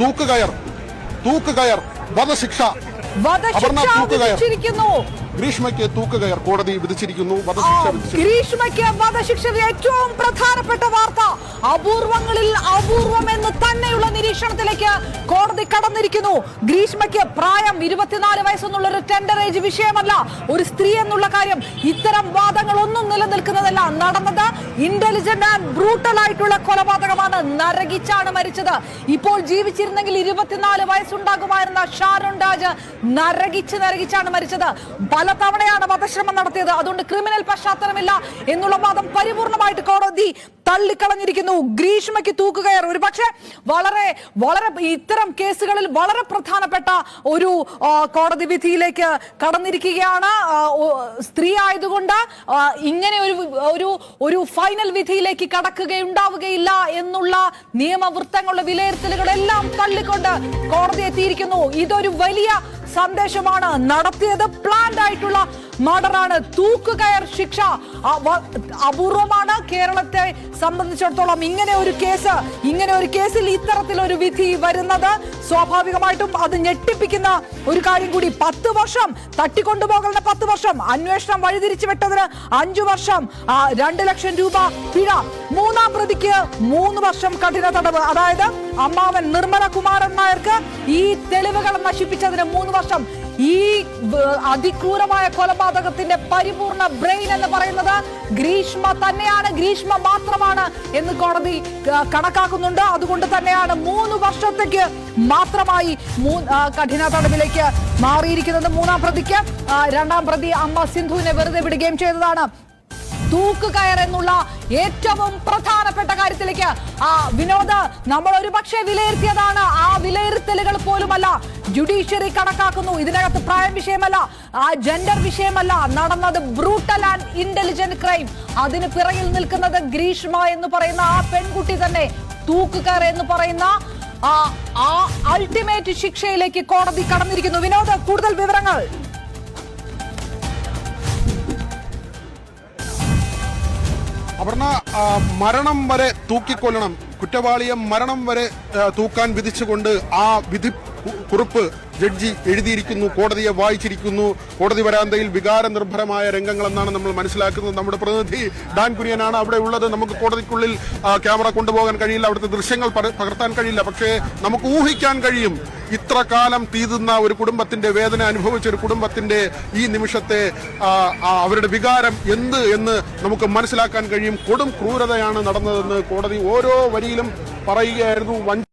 തൂക്കുകയർ. തൂക്കുകയർ. വധശിക്ഷ. വധശിക്ഷ ഗ്രീഷ്മയ്ക്ക് തൂക്കുകയർ കോടതി വിധിച്ചിരിക്കുന്നു ഗ്രീഷ്മയ്ക്ക് വധശിക്ഷ ഏറ്റവും പ്രധാനപ്പെട്ട വാർത്ത അപൂർവങ്ങളിൽ അപൂർവം എന്ന് തന്നെയുള്ള നിരീക്ഷണത്തിലേക്ക് കോടതി കടന്നിരിക്കുന്നു. ഗ്രീഷ്മയ്ക്ക് പ്രായം ഇരുപത്തിനാല് വയസ്സെന്നുള്ള ഒരു ടെൻഡർ ഏജ് വിഷയമല്ല. ഒരു സ്ത്രീ എന്നുള്ള കാര്യം ഇത്തരം വാദങ്ങൾ ഒന്നും നിലനിൽക്കുന്നതല്ല. നടന്നത് ഇന്റലിജന്റ് ആൻഡ് ബ്രൂട്ടൽ ആയിട്ടുള്ള കൊലപാതകമാണ്. നരകിച്ചാണ് മരിച്ചത്. ഇപ്പോൾ ജീവിച്ചിരുന്നെങ്കിൽ ഇരുപത്തിനാല് വയസ്സുണ്ടാകുമായിരുന്ന ഷാരോൺ രാജ് നരകിച്ച് നരകിച്ചാണ് മരിച്ചത്. പലതവണയാണ് വധശ്രമം നടത്തിയത്. അതുകൊണ്ട് ക്രിമിനൽ പശ്ചാത്തലമില്ല എന്നുള്ള വാദം പരിപൂർണമായിട്ട് കോടതി തള്ളിക്കളഞ്ഞിരിക്കുന്നു. ഗ്രീഷ്മയ്ക്ക് തൂക്കുകയർ. ഒരു വളരെ വളരെ ഇത്തരം കേസുകളിൽ വളരെ പ്രധാനപ്പെട്ട ഒരു കോടതി വിധിയിലേക്ക് കടന്നിരിക്കുകയാണ്. സ്ത്രീ ആയതുകൊണ്ട് ഇങ്ങനെ ഒരു ഒരു ഒരു ഫൈനൽ വിധിയിലേക്ക് കടക്കുകയുണ്ടാവുകയില്ല എന്നുള്ള നിയമവൃത്തങ്ങളുടെ വിലയിരുത്തലുകളെല്ലാം തള്ളിക്കൊണ്ട് കോടതി എത്തിയിരിക്കുന്നു. ഇതൊരു വലിയ സന്ദേശമാണ് നടത്തിയത്. പ്ലാൻഡ് ആയിട്ടുള്ള മർഡറാണ്. തൂക്കുകയർ ശിക്ഷ അപൂർവമാണ് കേരളത്തെ സംബന്ധിച്ചിടത്തോളം ഇങ്ങനെ ഒരു കേസ് ഇങ്ങനെ ഒരു കേസിൽ ഇത്തരത്തിൽ ഒരു വിധി വരുന്നത്. സ്വാഭാവികമായിട്ടും അത് ഞെട്ടിപ്പിക്കുന്ന ഒരു കാര്യം കൂടി. പത്ത് വർഷം തട്ടിക്കൊണ്ടുപോകലിന് പത്ത് വർഷം അന്വേഷണം വഴിതിരിച്ചു വിട്ടതിന് അഞ്ചു വർഷം രണ്ട് ലക്ഷം രൂപ പിഴ. മൂന്നാം പ്രതിക്ക് മൂന്ന് വർഷം കഠിന തടവ്. അതായത് അമ്മാവൻ നിർമ്മല കുമാരൻ നായർക്ക് ഈ തെളിവുകൾ നശിപ്പിച്ചതിന് മൂന്ന് വർഷം ഈ അതിക്രൂരമായ കൊലപാതകത്തിന്റെ പരിപൂർണ ബ്രെയിൻ എന്ന് പറയുന്നത് ഗ്രീഷ്മ തന്നെയാണ് ഗ്രീഷ്മ മാത്രമാണ് എന്ന് കോടതി കണക്കാക്കുന്നുണ്ട്. അതുകൊണ്ട് തന്നെയാണ് മൂന്ന് വർഷത്തേക്ക് മാത്രമായി കഠിന തടവിലേക്ക് മാറിയിരിക്കുന്നത്. മൂന്നാം പ്രതിക്ക് രണ്ടാം പ്രതി അമ്മ സിന്ധുവിനെ വെറുതെ വിടുകയും ചെയ്തതാണ്. തൂക്കുകയർ എന്നുള്ള ഏറ്റവും പ്രധാനപ്പെട്ട കാര്യത്തിലേക്ക് ആ വിനോദ് നമ്മൾ ഒരു പക്ഷേ വിലയിരുത്തിയതാണ്. ആ വിലയിരുത്തലുകൾ പോലുമല്ല. ജുഡീഷ്യറി കണക്കാക്കുന്നു. ഇതിനകത്ത് പ്രായം വിഷയമല്ല. ആ ജെൻഡർ വിഷയമല്ല. നടന്നത് ബ്രൂട്ടൽ ആൻഡ് ഇന്റലിജന്റ് ക്രൈം അതിന് പിറകിൽ നിൽക്കുന്നത് ഗ്രീഷ്മ എന്ന് പറയുന്ന ആ പെൺകുട്ടി തന്നെ. തൂക്കുകയർ എന്ന് പറയുന്ന ആ അൾട്ടിമേറ്റ് ശിക്ഷയിലേക്ക് കോടതി കടന്നിരിക്കുന്നു. വിനോദ് കൂടുതൽ വിവരങ്ങൾ? അപർണ മരണം വരെ തൂക്കിക്കൊല്ലണം. കുറ്റവാളിയെ മരണം വരെ തൂക്കാൻ വിധിച്ചുകൊണ്ട് ആ വിധി കുറിപ്പ് ജഡ്ജി എഴുതിയിരിക്കുന്നു കോടതിയെ വായിച്ചിരിക്കുന്നു. കോടതി വരാന്തയിൽ വികാര നിർഭരമായ രംഗങ്ങളെന്നാണ് നമ്മൾ മനസ്സിലാക്കുന്നത്. നമ്മുടെ പ്രതിനിധി ഡാൻ കുര്യനാണ് അവിടെ ഉള്ളത്. നമുക്ക് കോടതിക്കുള്ളിൽ ക്യാമറ കൊണ്ടുപോകാൻ കഴിയില്ല. അവിടുത്തെ ദൃശ്യങ്ങൾ പകർത്താൻ കഴിയില്ല. പക്ഷേ നമുക്ക് ഊഹിക്കാൻ കഴിയും. ഇത്ര കാലം തീതുന്ന ഒരു കുടുംബത്തിന്റെ വേദന അനുഭവിച്ച ഒരു കുടുംബത്തിന്റെ ഈ നിമിഷത്തെ അവരുടെ വികാരം എന്ത് എന്ന് നമുക്ക് മനസ്സിലാക്കാൻ കഴിയും. കൊടും ക്രൂരതയാണ് നടന്നതെന്ന് കോടതി ഓരോ വരിയിലും പറയുകയായിരുന്നു.